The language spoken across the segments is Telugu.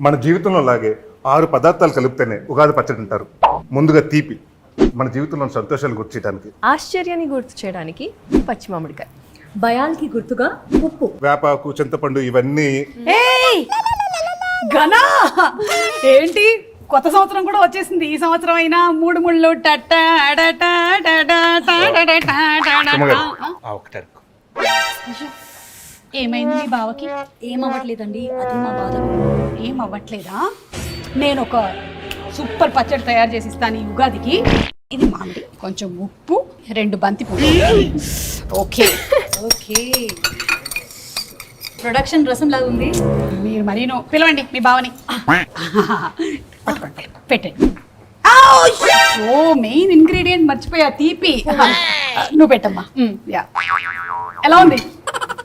మన జీవితంలో లాగే ఆరు పదార్థాలు కలిపితేనే ఉగాది పచ్చడి అంటారు ముందుగా తీపి. మన జీవితంలో సంతోషాలు గుర్చేయడానికి ఆశ్చర్యాన్ని గుర్తు చేయడానికి పచ్చి మామిడికాయ భయానికి గుర్తుగా ఉప్పు. వేపాకు చింతపండు ఇవన్నీ ఏయ్! ఘనా! ఏంటి? కొత్త సంవత్సరం కూడా వచ్చేసింది. ఈ సంవత్సరం అయినా మూడు ముళ్ళు టట్ట డట ట ట ఆ ఒకటి. ఏమైంది మీ బావకి? ఏమవ్వట్లేదండి అది మా బాధ. ఏం అవ్వట్లేదా? నేను ఒక సూపర్ పచ్చడి తయారు చేసి ఇస్తాను ఈ ఉగాదికి. ఇది మామిడి. కొంచెం ఉప్పు రెండు బంతి పువ్వు ఓకే. ఓకే. ప్రొడక్షన్ రసం లాగా ఉంది. మీరు మరీను పిలవండి మీ బావని. పట్టుకోండి. పెట్టండి. ఓ మెయిన్ ఇంగ్రీడియంట్ మర్చిపోయా తీపి. నువ్వు పెట్టమ్మా. యా. ఎలా ఉంది?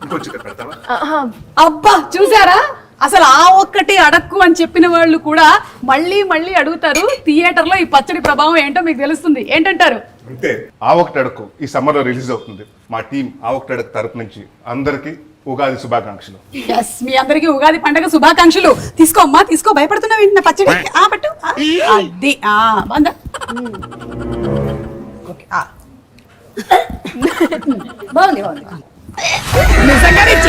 ఇంకొంచెం ఇక్కడ పెడతావా? ఆహా, అబ్బా చూసారా? అసలు ఆ ఒక్కటి అడక్కు అని చెప్పిన వాళ్ళు కూడా మళ్ళీ మళ్ళీ అడుగుతారు థియేటర్లో ఈ పచ్చడి ప్రభావం ఏంటో మీకు తెలుస్తుంది. ఏంటంటారు? అంతే. ఆ ఒకటి అడుగు ఈ సమ్మర్లో రిలీజ్ అవుతుంది. మా టీం ఆ ఒకటి అడుగు తరపు నుంచి అందరికి ఉగాది శుభాకాంక్షలు. ఎస్ మీ అందరికి ఉగాది పండగ శుభాకాంక్షలు. తీసుకో అమ్మా తీసుకో. భయపడుతున్నావు ఏంటి నా పచ్చడి? ఆ పట్టు. ఆ, అది ఆ బంద ఓకే ఆ. బాగుంది బాగుంది. め目覚めて